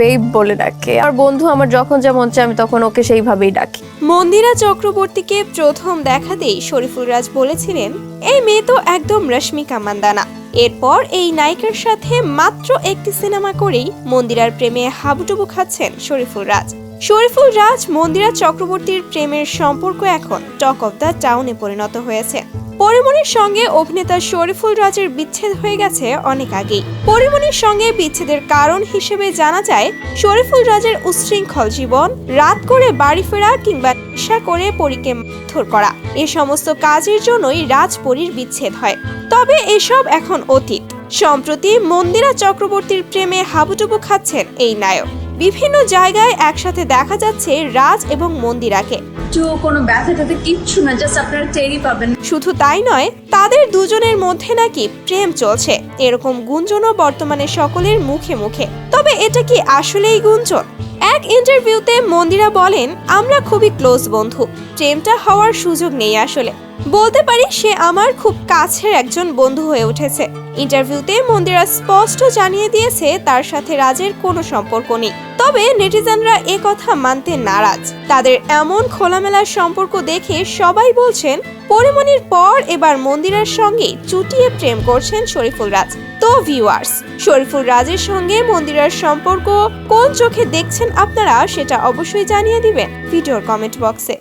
Babe বলে ডাকে। আর বন্ধু আমার যখন যা মন চায় আমি তখন ওকে সেইভাবেই ডাকি। মন্দিরা চক্রবর্তীকে প্রথম দেখাতেই শরীফুল রাজ বলেছিলেন, এই মেয়ে তো একদম রশ্মিকা মান্দানা। এরপর এই নায়িকার সাথে মাত্র একটি সিনেমা করেই মন্দিরার প্রেমে হাবুডুবু খাচ্ছেন শরীফুল রাজ। শরীফুল রাজ মন্দিরা চক্রবর্তীর প্রেমের সম্পর্ক এখন টক অফ দ্য টাউনে পরিণত হয়েছে। পরিমণির সঙ্গে অভিনেতা শরীফুল রাজের বিচ্ছেদ হয়ে গেছে অনেক আগেই। পরিমণির সঙ্গে বিচ্ছেদের কারণ হিসেবে জানা যায়, শরীফুল রাজের উচ্ছৃঙ্খল জীবন, রাত করে বাড়ি ফেরা কিংবা নেশা করে পরীকে মারধর করা, এ সমস্ত কাজের জন্যই রাজপরীর বিচ্ছেদ হয়। তবে এসব এখন অতীত। সম্প্রতি মন্দিরা চক্রবর্তীর প্রেমে হাবুডুবু খাচ্ছেন এই নায়ক। বিভিন্ন জায়গায় একসাথে দেখা যাচ্ছে রাজ এবং মন্দিরাকে। কোনো ব্যথা ট্যাথা কিচ্ছু না জাস্ট আপনারা টেরই পাবেন। শুধু তাই নয় তাদের দুজনের মধ্যে নাকি প্রেম চলছে। এরকম গুঞ্জনও বর্তমানে সকলের মুখে মুখে। তবে এটা কি আসলেই গুঞ্জন? এক ইন্টারভিউতে মন্দিরা বলেন আমরা খুবই ক্লোজ বন্ধু। প্রেমটা হওয়ার সুযোগ নেই আসলে। বলতে পারি সে আমার খুব কাছের একজন বন্ধু হয়ে উঠেছে। ইন্টারভিউতে মন্দিরা স্পষ্ট জানিয়ে দিয়েছে তার সাথে রাজের কোনো সম্পর্ক নেই। তবে নেটিজেনরা এ কথা মানতে নারাজ। তাদের এমন খোলামেলা সম্পর্ক দেখে সবাই বলছেন পরিমণির পর এবার মন্দিরের সঙ্গে চুটিয়ে প্রেম করছেন শরীফুল রাজ। তো ভিউয়ার্স শরীফুল রাজের সঙ্গে মন্দিরার সম্পর্ক কোন চোখে দেখছেন আপনারা সেটা অবশ্যই জানিয়ে দিবেন ভিডিওর কমেন্ট বক্সে